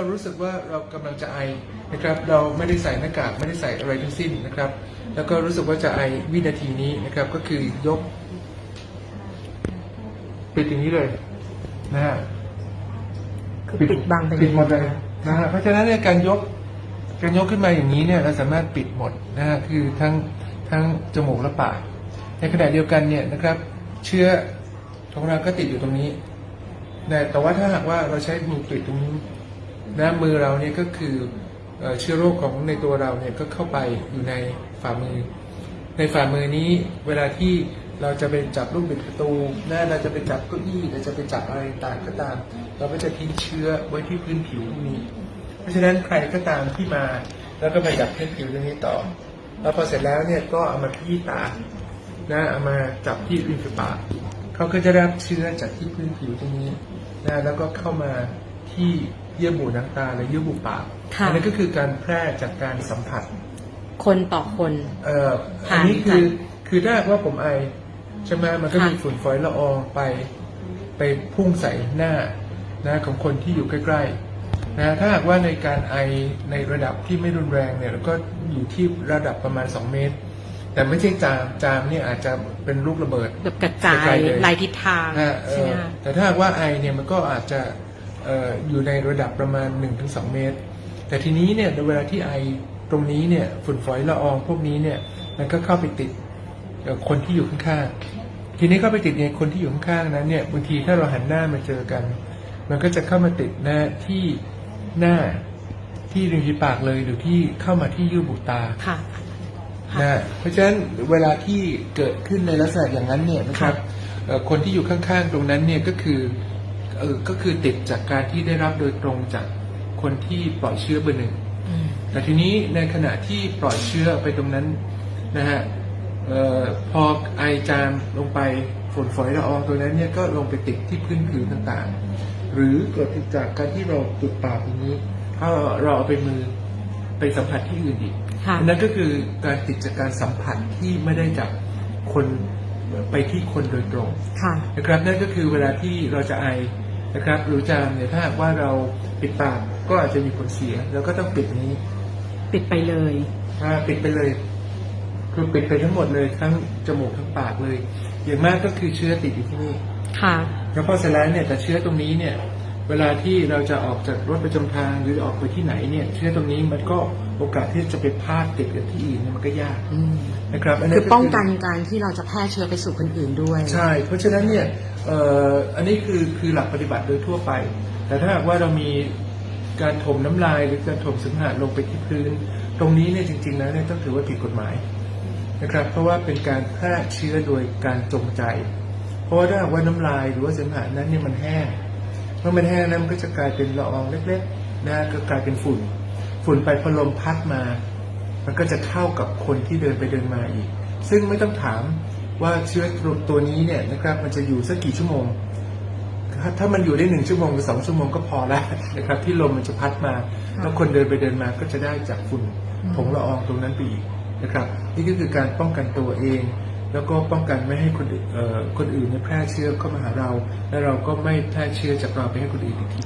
เรารู้สึกว่าเรากำลังจะไอนะครับ เราไม่ได้ใส่หน้ากากไม่ได้ใส่อะไรทั้งสิ้นนะครับ แล้วก็รู้สึกว่าจะไอวินาทีนี้นะครับ ก็คือยกปิดอย่างนี้เลยนะฮะคือปิดบังไปปิดหมดเลยนะฮะเพราะฉะนั้นเนี่ยการยกการยกขึ้นมาอย่างนี้เนี่ยเราสามารถปิดหมดนะฮะคือทั้งทั้งจมูกและปากในขณะเดียวกันเนี่ยนะครับ เชื้อของเราก็ติดอยู่ตรงนี้นะแต่ว่าถ้าหากว่าเราใช้มือปิดตรงนี้ นะมือเราเนี่ยก็คือเชื้อโรคของในตัวเราเนี่ยก็เข้าไปอยู่ในฝ่ามือ ในฝ่ามือนี้เวลาที่เราจะไปจับลูกบิดประตูนะเราจะไปจับเก้าอี้เราจะไปจับอะไรต่างก็ตาม เราก็จะทิ้งเชื้อไว้ที่พื้นผิวตรงนี้ เพราะฉะนั้นใครก็ตามที่มา แล้วก็มาจับพื้นผิวตรงนี้ต่อ แล้วพอเสร็จแล้วเนี่ยก็เอามาขยี้ตานะเอามาจับที่ริมฝีปากเขาก็จะได้รับเชื้อจากที่พื้นผิวตรงนี้นะแล้วก็เข้ามาที่ เยื่อบุหนังตาและเยื่อบุปากค่ะ อันี้ก็คือการแพร่จากการสัมผัสคนต่อคน เอ่อผ่าอันนนี้คือคือถ้าหากว่าผมไอใช่ไหมมันก็ค่ะ มีฝุ่นฝอยละอองไปไปพุ่งใส่หน้านะของคนที่อยู่ใกล้ๆนะถ้าหากว่าในการไอในระดับที่ไม่รุนแรงเนี่ยแล้วก็อยู่ที่ระดับประมาณ 2 เมตร แต่ไม่ใช่จามจามเนี่ยอาจจะเป็นลูกระเบิด แบบกระจาไกลยๆเลยลายทิศทางนะเอ่ใช่ไหมอคะ แต่ถ้าหากว่าไอเนี่ยมันก็อาจจะเอ่ออยู่ในระดับประมาณ 1-2 เมตร แต่ทีนี้เนี่ยในเวลาที่ไอตรงนี้เนี่ยฝุ่นฝอยละอองพวกนี้เนี่ยมันก็เข้าไปติดเอ่อคนที่อยู่ข้างๆ ทีนี้เข้าไปติดในคนที่อยู่ข้างๆนั้นเนี่ยบางทีถ้าเราหันหน้ามาเจอกัน มันก็จะเข้ามาติดหน้าที่หน้าที่ริมฝีปากเลยหรือที่เข้ามาที่เยื่อบุตาค่ะนะเพราะฉะนั้นเวลาที่เกิดขึ้นในลักษณะอย่างนั้นเนี่ยนะครับเอ่อคนที่อยู่ข้างๆ ตรงนั้นเนี่ยก็คือ เออก็คือติดจากการที่ได้รับโดยตรงจากคนที่ปล่อยเชื้อเบอร์หนึ่งอืมแต่ทีนี้ในขณะที่ปล่อยเชื้อไปตรงนั้นนะฮะเอ่อพอไอจามลงไปฝนฝอยละอองตัวนั้นเนี่ยก็ลงไปติดที่พื้นผิวต่างๆ หรือเกิดจากการที่เราปิดปากอย่างนี้ ถ้าเราเอาไปมือไปสัมผัสที่อื่นอีกค่ะอันนั้นก็คือการติดจากการสัมผัสที่ไม่ได้จากคนไปที่คนโดยตรงค่ะนะครับนั่นก็คือเวลาที่เราจะไอ นะครับหรือจามเนี่ยถ้าหากว่าเราปิดปากก็อาจจะมีผลเสียเราก็ต้องปิดนี้ปิดไปเลยอ่าปิดไปเลย คือปิดไปทั้งหมดเลยทั้งจมูกทั้งปากเลย อย่างมากก็คือเชื้อติดอยู่ที่นี่ค่ะแล้วพอเสร็จแล้วเนี่ยแต่เชื้อตรงนี้เนี่ย เวลาที่เราจะออกจากรถประจำทางหรือออกไปที่ไหนเนี่ยเชื้อตรงนี้มันก็โอกาสที่จะไปพาดติดกับที่อื่นเนี่ยมันก็ยากอืมนะครับนคืนี้อป้องกันการที่เราจะแพร่เชื้อไปสู่คนอื่นด้วย ใช่ เพราะฉะนั้นเนี่ยเอ่ออันนี้คือคือหลักปฏิบัติโดยทั่วไป แต่ถ้าหากว่าเรามีการถมน้ำลายหรือการถมเสมหะลงไปที่พื้น ตรงนี้เนี่ยจริงๆแล้วเนี่ยต้องถือว่าผิดกฎหมายนะครับ เพราะว่าเป็นการแพร่เชื้อโดยการจงใจ เพราะว่าถ้าหากว่าน้ำลายหรือว่าเสมหะนั้นเนี่ยมันแห้ง เมื่อมันแห้งนั้นมันก็จะกลายเป็นละอองเล็กๆนะก็กลายเป็นฝุ่น ฝุ่นไปพอลมพัดมา มันก็จะเข้ากับคนที่เดินไปเดินมาอีก ซึ่งไม่ต้องถามว่าเชื้อตัวนี้เนี่ยนะครับ มันจะอยู่สักกี่ชั่วโมง ถ้าถ้ามันอยู่ได้หนึ่งชั่วโมงหรือสองชั่วโมงก็พอแล้วนะครับ ที่ลมมันจะพัดมา แล้วคนเดินไปเดินมาก็จะได้จากฝุ่นผงละอองตรงนั้นไปอีกนะครับ นี่ก็คือการป้องกันตัวเอง แล้วก็ป้องกันไม่ให้คนอื่นเอ่อคนอื่นแพร่เชื้อเข้ามาหาเรา และเราก็ไม่แพร่เชื้อจากเราไปให้คนอื่นอีกที